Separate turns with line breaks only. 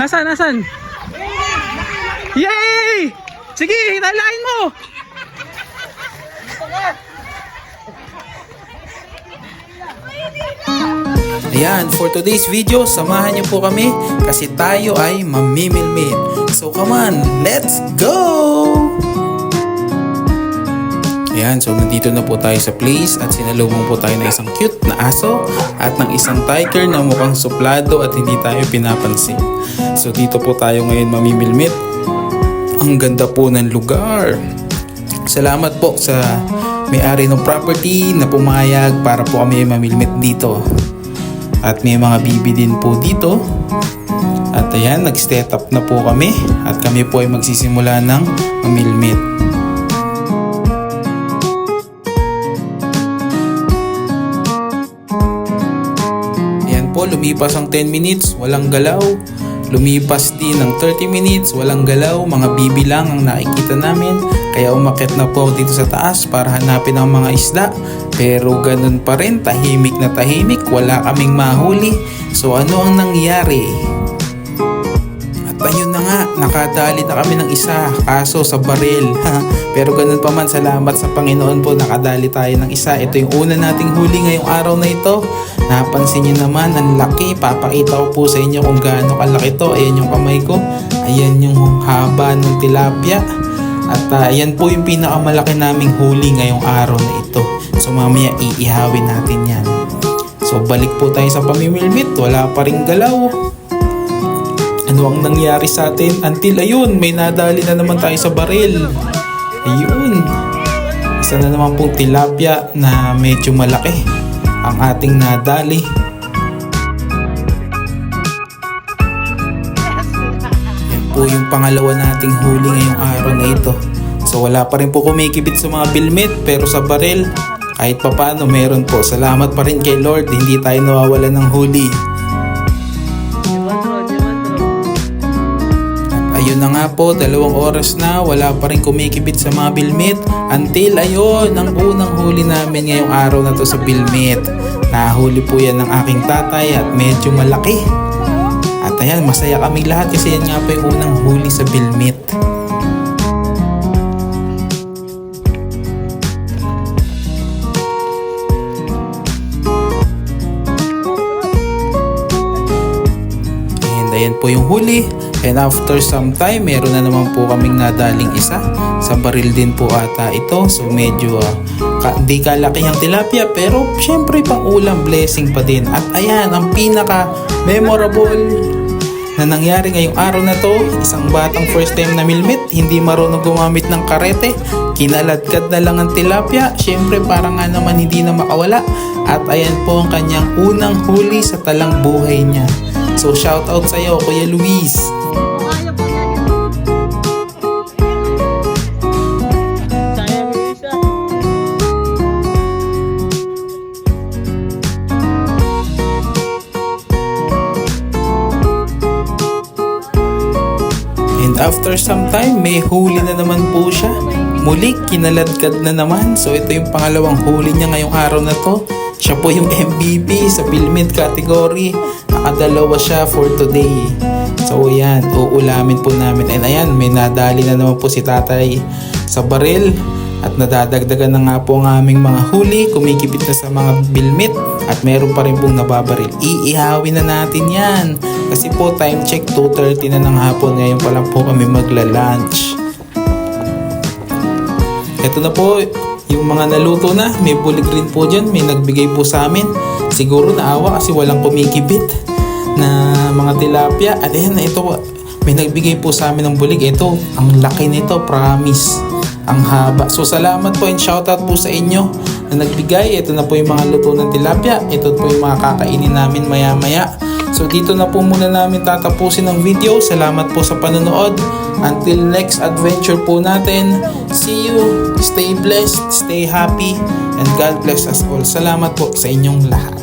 Nasaan, nasaan? Yay! Sige, talain mo! Ayan, for today's video, samahan niyo po kami kasi tayo ay mamimilmit. So come on, let's go! Ayan, so nandito na po tayo sa place at sinalubong po tayo ng isang cute na aso at ng isang tiger na mukhang suplado at hindi tayo pinapansin. So dito po tayo ngayon mamimilmit. Ang ganda po ng lugar. Salamat po sa may-ari ng property na pumayag para po kami mamilmit dito. At may mga bibi din po dito. At ayan, nag-step up na po kami at kami po ay magsisimula ng mamilmit. Po, lumipas ang 10 minutes, walang galaw. Lumipas din ng 30 minutes, walang galaw. Mga bibi lang ang nakikita namin. Kaya umakit na po dito sa taas para hanapin ang mga isda. Pero ganun pa rin, tahimik na tahimik, wala kaming mahuli. So ano ang nangyari? At na nga, nakadali na kami ng isa, kaso sa baril. Pero ganun pa man, salamat sa Panginoon po, nakadali tayo ng isa. Ito yung una nating huli ngayong araw na ito. Napansin nyo naman, ang laki. Papakita ko po sa inyo kung gaano kalaki to. Ayan yung kamay ko. Ayan yung haba ng tilapia. At ah, ayan po yung pinakamalaki naming huli ngayong araw na ito. So mamaya iihawin natin yan. So balik po tayo sa pamimilmit. Wala pa rin galaw. Ano ang nangyari sa atin? Until ayun, may nadali na naman tayo sa baril. Ayun. Isa na naman pong tilapia na medyo malaki ang ating nadali. Yan po yung pangalawa nating huli ngayong araw na ito. So wala pa rin po kumikibit sa mga bilmit pero sa baril kahit papano meron po. Salamat pa rin kay Lord, hindi tayo nawawala ng huli. Ayun na nga po, dalawang oras na, wala pa rin kumikibit sa mga bilmit. Until ayun, ang unang huli namin ngayong araw na to sa bilmit. Nahuli po yan ng aking tatay at medyo malaki. At ayan, masaya kaming lahat kasi yan nga po yung unang huli sa bilmit. Ayan po yung huli. And after some time, meron na naman po kaming nadaling isa. Sa baril din po ata ito. So medyo ah, ka, di kalakihang tilapia pero syempre pang ulam blessing pa din. At ayan, ang pinaka memorable na nangyari ngayong araw na to, isang batang first time na milmit, hindi marunong gumamit ng karete, kinaladkad na lang ang tilapia, syempre parang nga naman hindi na makawala. At ayan po ang kanyang unang huli sa talang buhay niya. So shout out sa iyo, Kuya Luis. And after some time, may huli na naman po siya. Muli, kinaladkad na naman. So ito yung pangalawang huli niya ngayong araw na to. Siya po yung MVP sa Pilmit category. Nakadalawa siya for today. So yan, uulamin po namin. And ayan, may nadali na naman po si tatay sa baril. At nadadagdagan na nga po ang aming mga huli. Kumikipit na sa mga bilmit. At meron pa rin pong nababaril. Iihawin na natin yan. Kasi po time check 2.30 na ng hapon. Ngayon pa lang po kami magla-lunch. Ito na po yung mga naluto na. May bulig rin po dyan. May nagbigay po sa amin. Siguro naawa kasi walang kumikibit na mga tilapia. At ayan ito. May nagbigay po sa amin ng bulig. Ito, ang laki nito. Promise. Ang haba. So salamat po and shoutout po sa inyo na nagbigay. Ito na po yung mga luto ng tilapia. Ito po yung mga kakainin namin maya maya. So dito na po muna namin tatapusin ang video. Salamat po sa panonood. Until next adventure po natin. See you. Stay blessed. Stay happy. And God bless us all. Salamat po sa inyong lahat.